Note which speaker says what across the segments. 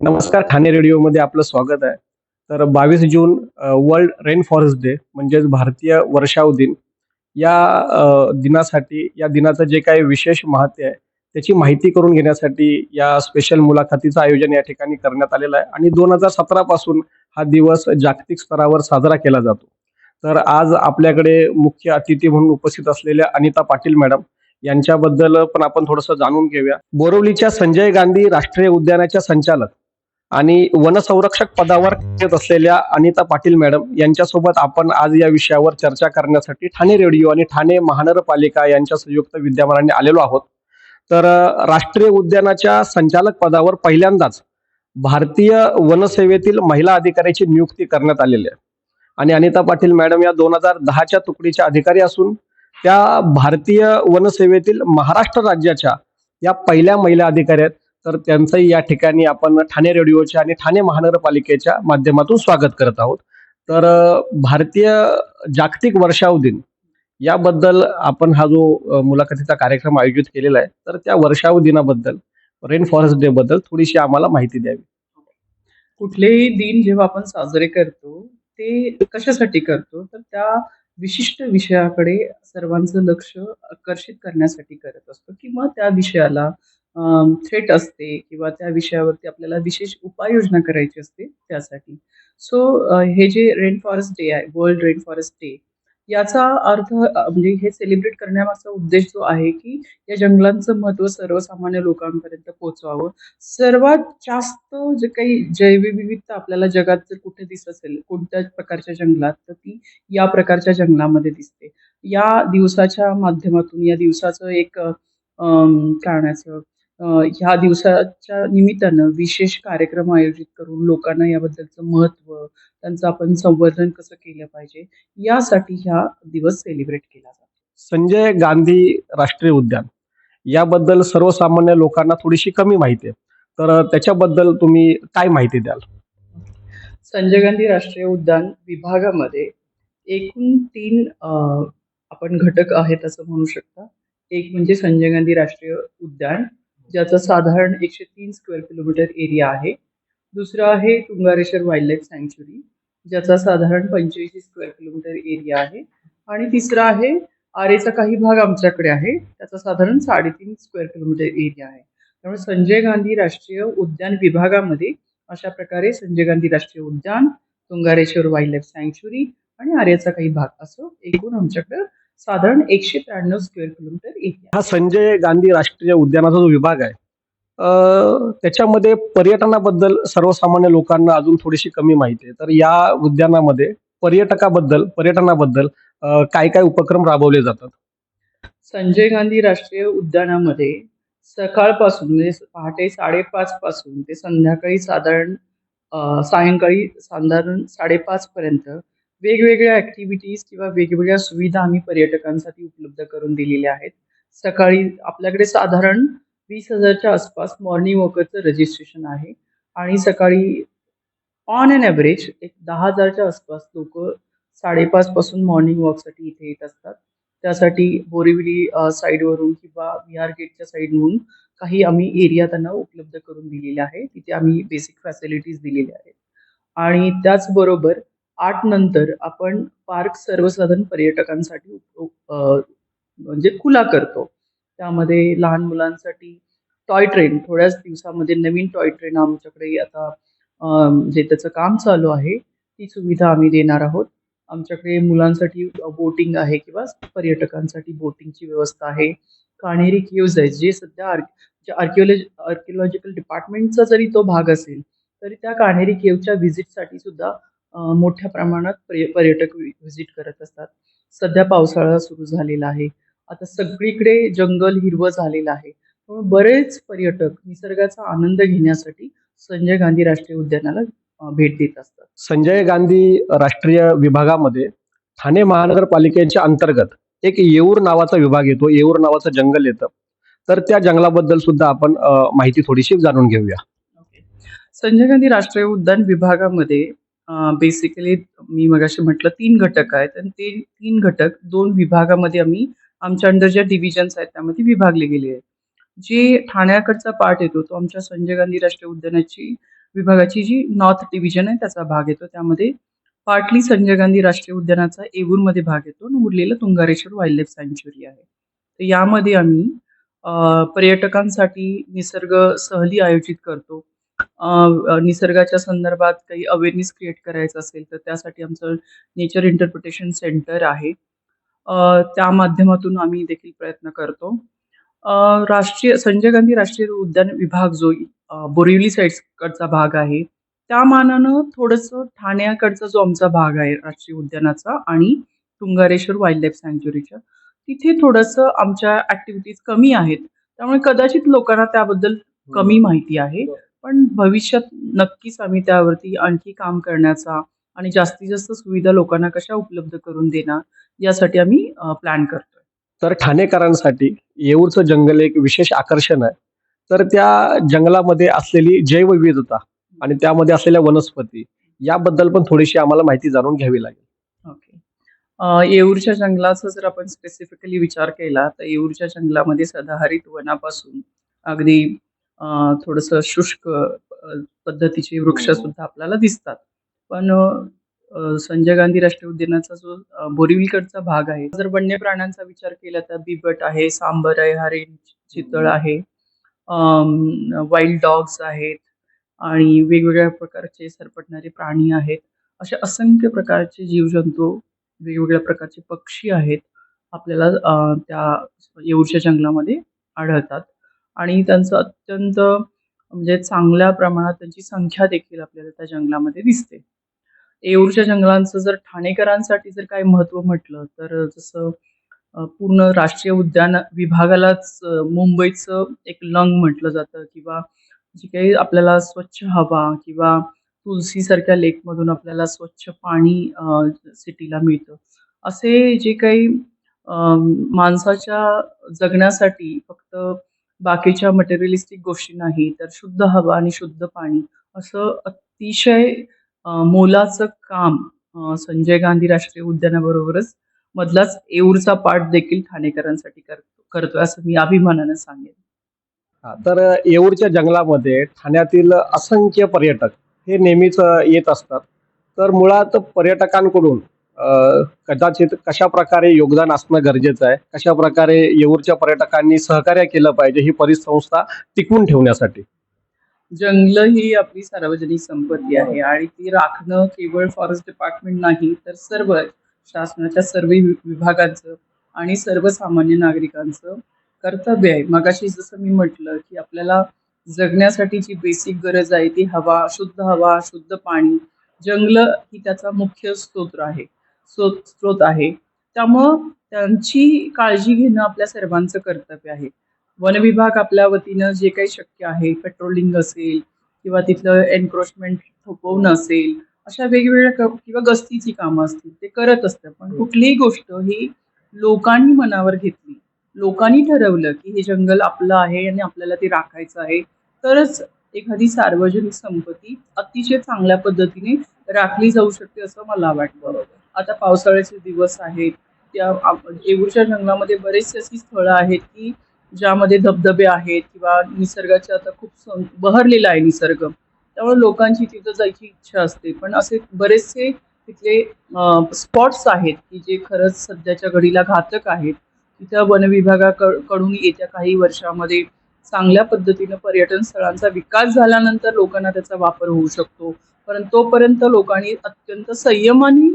Speaker 1: नमस्कार ठाणे रेडिओमध्ये आपलं स्वागत आहे. तर बावीस जून वर्ल्ड रेन फॉरेस्ट डे म्हणजेच भारतीय वर्षाव दिन या दिनासाठी या दिनाचं जे काही विशेष महत्त्व आहे त्याची माहिती करून घेण्यासाठी या स्पेशल मुलाखतीचं आयोजन या ठिकाणी करण्यात आलेलं आहे. आणि दोन हजार सतरा पासून हा दिवस जागतिक स्तरावर साजरा केला जातो. तर आज आपल्याकडे मुख्य अतिथी म्हणून उपस्थित असलेल्या अनिता पाटील मॅडम यांच्याबद्दल पण आपण थोडंसं जाणून घेऊया. बोरवलीच्या संजय गांधी राष्ट्रीय उद्यानाच्या संचालक आणि वनसंरक्षक पदावर येत असलेल्या अनिता पाटील मॅडम यांच्यासोबत आपण आज या विषयावर चर्चा करण्यासाठी ठाणे रेडिओ आणि ठाणे महानगरपालिका यांच्या संयुक्त विद्यमानाने आलेलो आहोत. तर राष्ट्रीय उद्यानाच्या संचालक पदावर पहिल्यांदाच भारतीय वनसेवेतील महिला अधिकाऱ्याची नियुक्ती करण्यात आलेली आहे. आणि अनिता पाटील मॅडम या दोन हजार दहाच्या तुकडीच्या अधिकारी असून त्या भारतीय वनसेवेतील महाराष्ट्र राज्याच्या या पहिल्या महिला अधिकारी आहेत. तर त्यांचंही या ठिकाणी आपण ठाणे रेडिओच्या आणि ठाणे महानगरपालिकेच्या माध्यमातून स्वागत करत आहोत. तर भारतीय जागतिक वर्षाव दिन याबद्दल आपण हा जो मुलाखतीचा कार्यक्रम आयोजित केलेला आहे तर त्या वर्षाव दिनाबद्दल रेन फॉरेस्ट डे बद्दल थोडीशी आम्हाला माहिती द्यावी.
Speaker 2: कुठलेही दिन जेव्हा आपण साजरे करतो ते कशासाठी करतो तर त्या विशिष्ट विषयाकडे सर्वांचं लक्ष आकर्षित करण्यासाठी करत असतो किंवा त्या विषयाला थ्रेट असते किंवा त्या विषयावरती आपल्याला विशेष उपाययोजना करायची असते त्यासाठी. सो हे जे रेन फॉरेस्ट डे आहे वर्ल्ड रेन फॉरेस्ट डे याचा अर्थ म्हणजे हे सेलिब्रेट करण्यामागचा उद्देश जो आहे की या जंगलांचं महत्त्व सर्वसामान्य लोकांपर्यंत पोहोचवावं. सर्वात जास्त जे काही जैवविविधता आपल्याला जगात जर कुठे दिसत असेल कोणत्या प्रकारच्या जंगलात तर ती या प्रकारच्या जंगलामध्ये दिसते. या दिवसाच्या माध्यमातून या दिवसाचं एक काय म्हणायचं ह्या दिवसाच्या निमित्तानं विशेष कार्यक्रम आयोजित करून लोकांना याबद्दलचं महत्त्व त्यांचं आपण संवर्धन कसं केलं पाहिजे यासाठी हा दिवस सेलिब्रेट केला जातो.
Speaker 1: संजय गांधी राष्ट्रीय उद्यान. याबद्दल सर्वसामान्य लोकांना थोडीशी कमी माहिती आहे. तर त्याच्याबद्दल तुम्ही काय माहिती द्याल?
Speaker 2: संजय गांधी राष्ट्रीय उद्यान विभागामध्ये एकूण तीन आपण घटक आहेत असं म्हणू शकता. एक म्हणजे संजय गांधी राष्ट्रीय उद्यान ज्याचा साधारण एकशे तीन स्क्वेअर किलोमीटर एरिया आहे. दुसरं आहे तुंगारेश्वर वाईल्ड लाईफ सँक्च्युरी ज्याचा साधारण पंच्याऐंशी स्क्वेअर किलोमीटर एरिया आहे. आणि तिसरा आहे आरेचा काही भाग आमच्याकडे आहे त्याचा साधारण साडेतीन स्क्वेअर किलोमीटर एरिया आहे. त्यामुळे संजय गांधी राष्ट्रीय उद्यान विभागामध्ये अशा प्रकारे संजय गांधी राष्ट्रीय उद्यान तुंगारेश्वर वाईल्ड लाईफ सँक्च्युरी आणि आर्याचा काही भाग असं एकूण आमच्याकडं साधारण एकशे त्र्याण्णव स्क्वेअर किलोमीटर एरिया.
Speaker 1: हा संजय गांधी राष्ट्रीय उद्यानाचा जो विभाग आहे त्याच्यामध्ये पर्यटनाबद्दल सर्वसामान्य लोकांना अजून थोडीशी कमी माहिती आहे. तर या उद्यानामध्ये पर्यटकाबद्दल पर्यटनाबद्दल काय काय उपक्रम राबवले जातात?
Speaker 2: संजय गांधी राष्ट्रीय उद्यानामध्ये सकाळपासून म्हणजे पहाटे साडेपाच पासून ते संध्याकाळी साधारण सायंकाळी साधारण साडेपाच पर्यंत वेगवेगळ्या ॲक्टिव्हिटीज किंवा वेगवेगळ्या सुविधा आम्ही पर्यटकांसाठी उपलब्ध करून दिलेल्या आहेत. सकाळी आपल्याकडे साधारण वीस हजारच्या आसपास मॉर्निंग वॉकरचं रजिस्ट्रेशन आहे. आणि सकाळी ऑन अन ॲव्हरेज एक दहा हजारच्या आसपास लोक साडेपाचपासून मॉर्निंग वॉकसाठी इथे येत असतात. त्यासाठी बोरिवली साईडवरून किंवा विहार गेटच्या साईडवरून काही आम्ही एरिया त्यांना उपलब्ध करून दिलेल्या आहे तिथे आम्ही बेसिक फॅसिलिटीज दिलेल्या आहेत. आणि त्याचबरोबर आठ नंतर आपण पार्क सर्वसाधारण पर्यटकांसाठी उप- म्हणजे खुला करतो. त्यामध्ये लहान मुलांसाठी टॉय ट्रेन थोड्याच दिवसामध्ये नवीन टॉय ट्रेन आमच्याकडे आता जे त्याचं काम चालू आहे ती सुविधा आम्ही देणार आहोत. आमच्याकडे मुलांसाठी बोटिंग आहे किंवा पर्यटकांसाठी बोटिंगची व्यवस्था आहे. कान्हेरी केव्ज आहेत जे सध्या आर्क आर्किओलॉज आर्किओलॉजिकल डिपार्टमेंटचा जरी तो भाग असेल तरी त्या कान्हेरी केव्हच्या व्हिजिटसाठी सुद्धा मोठ्या प्रमाणात पर्य पर्यटक व्हिजिट करत असतात. सध्या पावसाळा सुरू झालेला आहे. आता सगळीकडे जंगल हिरवं झालेलं आहे. त्यामुळे बरेच पर्यटक निसर्गाचा आनंद घेण्यासाठी संजय गांधी राष्ट्रीय उद्यानाला भेट देत असतात.
Speaker 1: संजय गांधी राष्ट्रीय विभागामध्ये ठाणे महानगरपालिकेच्या अंतर्गत एक येऊर नावाचा विभाग येतो. येऊर नावाचं जंगल येतं. तर त्या जंगलाबद्दल सुद्धा आपण माहिती थोडीशी जाणून घेऊया.
Speaker 2: संजय गांधी राष्ट्रीय उद्यान विभागामध्ये बेसिकली मी मगाशी म्हटलं तीन घटक आहेत. आणि ते तीन घटक दोन विभागामध्ये आम्ही आमच्या अंडर ज्या डिव्हिजन्स आहेत त्यामध्ये विभागले गेले आहेत. जे ठाण्याकडचा पार्ट येतो तो आमच्या संजय गांधी राष्ट्रीय उद्यानाची विभागाची जी नॉर्थ डिव्हिजन आहे त्याचा भाग येतो. त्यामध्ये पार्टली संजय गांधी राष्ट्रीय उद्यानाचा एवूरमध्ये भाग येतो आणि उरलेलं तुंगारेश्वर वाईल्ड लाईफ सँच्युरी आहे. तर यामध्ये आम्ही पर्यटकांसाठी निसर्ग सहली आयोजित करतो. अ, निसर्गाच्या संदर्भात काही अवेअरनेस क्रिएट करायचं असेल तर त्यासाठी आमचं नेचर इंटरप्रिटेशन सेंटर आहे. अ, त्या माध्यमातून आम्ही देखील प्रयत्न करतो. अ, राष्ट्रीय संजय गांधी राष्ट्रीय उद्यान विभाग जो अ, बोरिवली साईडकडचा भाग आहे त्या मानानं थोडंसं ठाण्याकडचा जो आमचा भाग आहे राष्ट्रीय उद्यानाचा आणि तुंगारेश्वर वाईल्ड लाईफ सँच्युरीच्या तिथे थोडंसं आमच्या ऍक्टिव्हिटीज कमी आहेत. त्यामुळे कदाचित लोकांना त्याबद्दल कमी माहिती आहे. पण भविष्यात नक्कीच आम्ही त्यावरती आणखी काम करण्याचा आणि जास्तीत जास्त सुविधा लोकांना कशा उपलब्ध करून देणार यासाठी आम्ही प्लॅन करतोय.
Speaker 1: तर ठाणेकरांसाठी येऊरचं जंगल एक विशेष आकर्षण आहे. तर त्या जंगलामध्ये असलेली जैवविविधता आणि त्यामध्ये असलेल्या वनस्पती याबद्दल पण थोडीशी आम्हाला माहिती जाणून घ्यावी लागेल.
Speaker 2: ओके. येऊरच्या जंगलाचा जर आपण स्पेसिफिकली विचार केला तर येऊरच्या जंगलामध्ये सदाहरित वनापासून अगदी थोडंसं शुष्क पद्धतीचे वृक्ष सुद्धा आपल्याला दिसतात. पण संजय गांधी राष्ट्रीय उद्यानाचा जो बोरिवलीकडचा भाग आहे जर वन्य प्राण्यांचा विचार केला तर बिबट आहे सांबर आहे हरिण चितळ आहे वाईल्ड डॉग्स आहेत आणि वेगवेगळ्या प्रकारचे सरपटणारे प्राणी आहेत. अशा असंख्य प्रकारचे जीवजंतू वेगवेगळ्या प्रकारचे पक्षी आहेत आपल्याला त्या येऊरच्या जंगलामध्ये आढळतात. आणि त्यांचं अत्यंत म्हणजे चांगल्या प्रमाणात त्यांची संख्या देखील आपल्याला त्या जंगलामध्ये दिसते. येऊरच्या जंगलांचं जर ठाणेकरांसाठी जर काय महत्त्व म्हटलं तर जसं पूर्ण राष्ट्रीय उद्यान विभागालाच मुंबईचं एक लंग म्हटलं जातं किंवा जी काही आपल्याला स्वच्छ हवा किंवा तुलसीसारख्या लेकमधून आपल्याला स्वच्छ पाणी सिटीला मिळतं. असे जे काही माणसाच्या जगण्यासाठी फक्त बाकीच्या मटेरियलिस्टिक गोष्टी नाही तर शुद्ध हवा आणि शुद्ध पाणी असं अतिशय मोलाचं काम संजय गांधी राष्ट्रीय उद्यानाबरोबरच मधलाच येऊरचा पाठ देखील ठाणेकरांसाठी करतो करतोय असं मी अभिमानानं सांगेन.
Speaker 1: तर येऊरच्या जंगलामध्ये ठाण्यातील असंख्य पर्यटक हे नेहमीच येत असतात. तर मुळात पर्यटकांकडून कदाचित कशा प्रकारे योगदान असणं गरजेचं आहे? कशा प्रकारे येऊरच्या पर्यटकांनी सहकार्य केलं पाहिजे ही परिसंस्था टिकवून ठेवण्यासाठी?
Speaker 2: जंगल ही आपली सार्वजनिक संपत्ती आहे आणि ती राखणं केवळ फॉरेस्ट डिपार्टमेंट नाही तर सर्व शासनाच्या सर्व विभागांचं आणि सर्वसामान्य नागरिकांचं कर्तव्य आहे. मगाशी जसं मी म्हटलं की आपल्याला जगण्यासाठी जी बेसिक गरज आहे ती हवा शुद्ध हवा शुद्ध पाणी जंगल ही त्याचा मुख्य स्रोत आहे. स्रोत स्रोत आहे. त्यामुळं त्यांची काळजी घेणं आपल्या सर्वांचं कर्तव्य आहे. वन विभाग आपल्या वतीनं जे काही शक्य आहे पेट्रोलिंग असेल किंवा तिथलं एन्क्रोचमेंट थोपवणं असेल अशा वेगवेगळ्या किंवा गस्तीची कामं असतील ते करत असतं. पण कुठलीही गोष्ट ही लोकांनी मनावर घेतली लोकांनी ठरवलं की हे जंगल आपलं आहे आणि आपल्याला ते राखायचं आहे तरच एखादी सार्वजनिक संपत्ती अतिशय चांगल्या पद्धतीने राखली जाऊ शकते असं मला वाटतं. आता पावसाळ्याचे दिवस आहेत त्या येऊरच्या जंगलामध्ये बरेचसे अशी स्थळं आहेत की ज्यामध्ये धबधबे आहेत किंवा निसर्गाचे आता खूप सं- बहरलेला आहे निसर्ग. त्यामुळे लोकांची तिथं जायची इच्छा असते. पण असे बरेचसे तिथले स्पॉट्स आहेत की जे खरंच सध्याच्या घडीला घातक आहेत. तिथं वन विभागाकडून येत्या काही वर्षामध्ये चांगल्या पद्धतीनं पर्यटन स्थळांचा विकास झाल्यानंतर लोकांना त्याचा वापर होऊ शकतो. परंतु तोपर्यंत लोकांनी अत्यंत संयमाने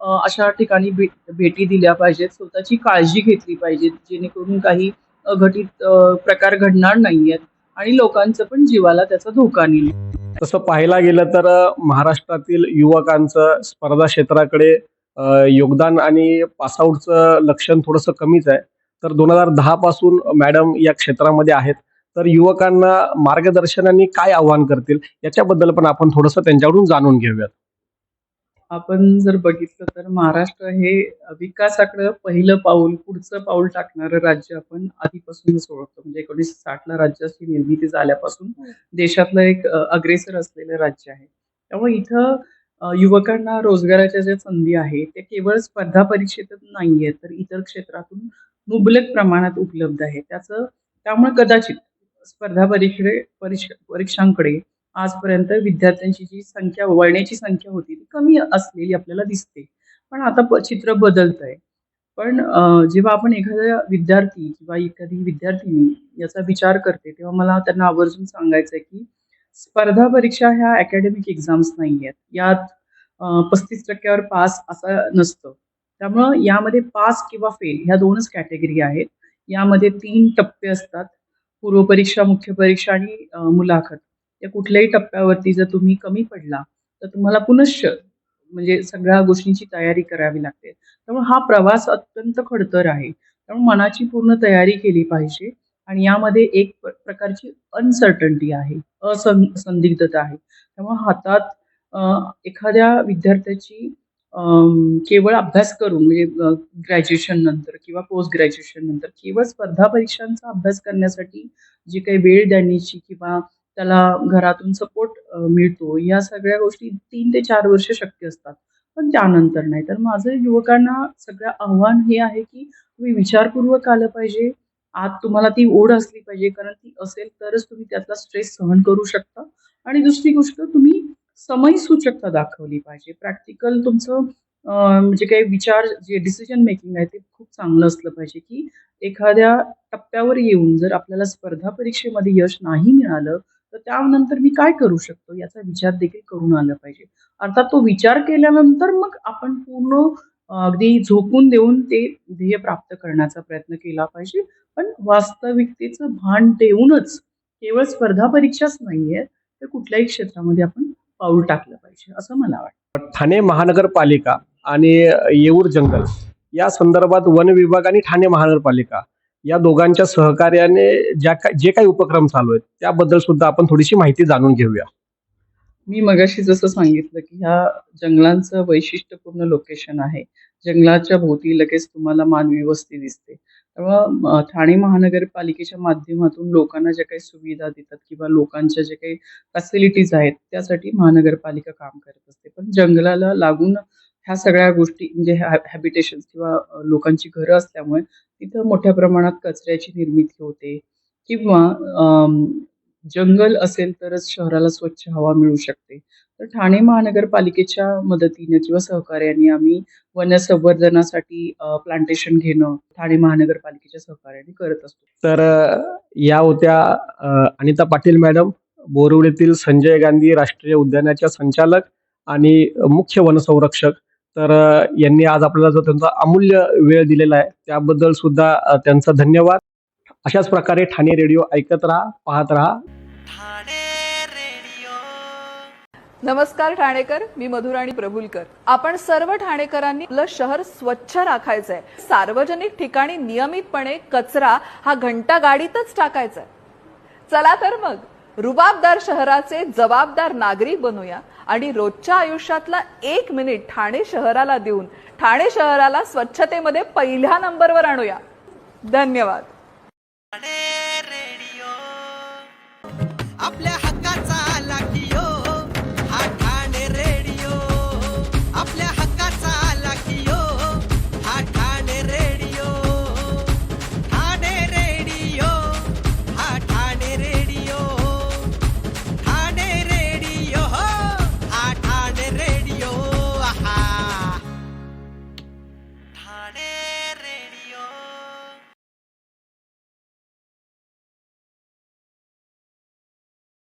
Speaker 2: अशा ठिकाणी भेट भेटी दिल्या पाहिजेत. स्वतःची काळजी घेतली पाहिजे जेणेकरून काही अघटित प्रकार घडणार नाहीयेत आणि लोकांचं पण जीवाला त्याचा धोका नाही
Speaker 1: तसं पाहायला गेलं तर महाराष्ट्रातील युवकांचं स्पर्धा क्षेत्राकडे योगदान आणि पासआउटचं लक्षण थोडंसं कमीच आहे. तर दोन हजार दहा पासून मॅडम या क्षेत्रामध्ये आहेत. तर युवकांना मार्गदर्शनाने काय आव्हान करतील याच्याबद्दल पण आपण थोडंसं त्यांच्याकडून जाणून घेऊयात.
Speaker 2: आपण जर बघितलं तर महाराष्ट्र हे विकासाकडे पहिलं पाऊल पुढचं पाऊल टाकणारं राज्य आपण आधीपासूनच ओळखतो. म्हणजे एकोणीसशे साठला राज्याची निर्मिती झाल्यापासून देशातलं एक अग्रेसर असलेलं राज्य आहे. त्यामुळे इथं युवकांना रोजगाराच्या ज्या संधी आहेत त्या केवळ स्पर्धा परीक्षेतच नाही आहेत तर इतर क्षेत्रातून मुबलक प्रमाणात उपलब्ध आहे त्याचं त्यामुळे कदाचित स्पर्धा परीक्षे परीक्ष परीक्षांकडे आजपर्यंत विद्यार्थ्यांची जी संख्या वळण्याची संख्या होती ती कमी असलेली आपल्याला दिसते. पण आता प- चित्र बदलत आहे पण जेव्हा आपण एखाद्या विद्यार्थी किंवा एखादी विद्यार्थिनी याचा विचार करते तेव्हा मला त्यांना आवर्जून सांगायचं आहे की स्पर्धा परीक्षा ह्या अकॅडमिक एक्झाम्स नाही आहेत यात पस्तीस टक्क्यावर पास असं नसतं. त्यामुळं यामध्ये पास किंवा फेल ह्या दोनच कॅटेगरी आहेत. यामध्ये तीन टप्पे असतात. पूर्वपरीक्षा मुख्य परीक्षा आणि मुलाखत. या कुठल्याही टप्प्यावरती जर तुम्ही कमी पडला तर तुम्हाला पुनश्च म्हणजे सगळ्या गोष्टींची तयारी करावी लागते. त्यामुळे हा प्रवास अत्यंत खडतर आहे. त्यामुळे मनाची पूर्ण तयारी केली पाहिजे आणि यामध्ये एक प्रकारची अनसर्टन्टी आहे असं संदिग्धता आहे. त्यामुळे हातात एखाद्या विद्यार्थ्याची केवळ अभ्यास करून म्हणजे ग्रॅज्युएशन नंतर किंवा पोस्ट ग्रॅज्युएशन नंतर केवळ स्पर्धा परीक्षांचा अभ्यास करण्यासाठी जी काही वेळ देण्याची किंवा त्याला घरातून सपोर्ट मिळतो. या सगळ्या गोष्टी तीन ते चार वर्ष शक्य असतात पण त्यानंतर नाही. तर माझं युवकांना सगळं आव्हान हे आहे की तुम्ही विचारपूर्वक आलं पाहिजे. आत तुम्हाला ती ओढ असली पाहिजे कारण ती असेल तरच तुम्ही त्यातला स्ट्रेस सहन करू शकता. आणि दुसरी गोष्ट तुम्ही समय सूचकता दाखवली पाहिजे. प्रॅक्टिकल तुमचं म्हणजे काही विचार जे डिसिजन मेकिंग आहे ते खूप चांगलं असलं पाहिजे की एखाद्या टप्प्यावर येऊन जर आपल्याला स्पर्धा परीक्षेमध्ये यश नाही मिळालं तर त्यानंतर मी काय करू शकतो याचा विचार देखील करून आला पाहिजे. अर्थात तो विचार केल्यानंतर मग आपण पूर्ण अगदी झोकून देऊन ते ध्येय प्राप्त करण्याचा प्रयत्न केला पाहिजे. पण वास्तविकतेचं भान देऊनच केवळ स्पर्धा परीक्षाच नाहीये तर कुठल्याही क्षेत्रामध्ये आपण पाऊल टाकलं पाहिजे असं मला वाटतं.
Speaker 1: ठाणे महानगरपालिका आणि येऊर जंगल या संदर्भात वन विभाग आणि ठाणे महानगरपालिका या दोघांच्या सहकार्याने ज्या का जे काही उपक्रम चालू आहेत त्याबद्दल सुद्धा आपण थोडीशी माहिती जाणून घेऊया.
Speaker 2: मी मगाशी जसं सांगितलं की ह्या जंगलांचं वैशिष्ट्यपूर्ण लोकेशन आहे. जंगलाच्या भोवती लगेच तुम्हाला मानवी वस्ती दिसते. तेव्हा ठाणे महानगरपालिकेच्या माध्यमातून लोकांना ज्या काही सुविधा देतात किंवा लोकांच्या जे काही फॅसिलिटीज आहेत त्यासाठी महानगरपालिका काम करत असते. पण जंगलाला लागून ह्या सगळ्या गोष्टी म्हणजे हॅबिटेशन किंवा लोकांची घरं असल्यामुळे तिथं मोठ्या प्रमाणात कचऱ्याची निर्मिती होते. किंवा जंगल असेल तरच शहराला स्वच्छ हवा मिळू शकते. तर ठाणे महानगरपालिकेच्या मदतीने किंवा सहकार्याने आम्ही वनसंवर्धनासाठी प्लांटेशन घेणं ठाणे महानगरपालिकेच्या सहकार्याने करत असतो.
Speaker 1: तर या होत्या अनिता पाटील मॅडम बोरिवलीतील संजय गांधी राष्ट्रीय उद्यानाच्या संचालक आणि मुख्य वनसंरक्षक. तर यांनी आज आपल्याला जो त्यांचा अमूल्य वेळ दिलेला आहे त्याबद्दल सुद्धा त्यांचा धन्यवाद. अशाच प्रकारे ठाणे रेडिओ ऐकत राहा पाहत राहा.
Speaker 3: ठाणे रेडिओ.
Speaker 4: नमस्कार ठाणेकर मी मधुराणी प्रभुलकर. आपण सर्व ठाणेकरांनी आपलं शहर स्वच्छ राखायचंय. सार्वजनिक ठिकाणी नियमितपणे कचरा हा घंटा गाडीतच टाकायचा चला तर मग. रुबाबदार शहराचे जबाबदार नागरिक बनूया आणि रोजच्या आयुष्यातला एक मिनिट ठाणे शहराला देऊन ठाणे शहराला स्वच्छतेमध्ये पहिल्या नंबरवर आणूया. धन्यवाद.
Speaker 3: आपल्या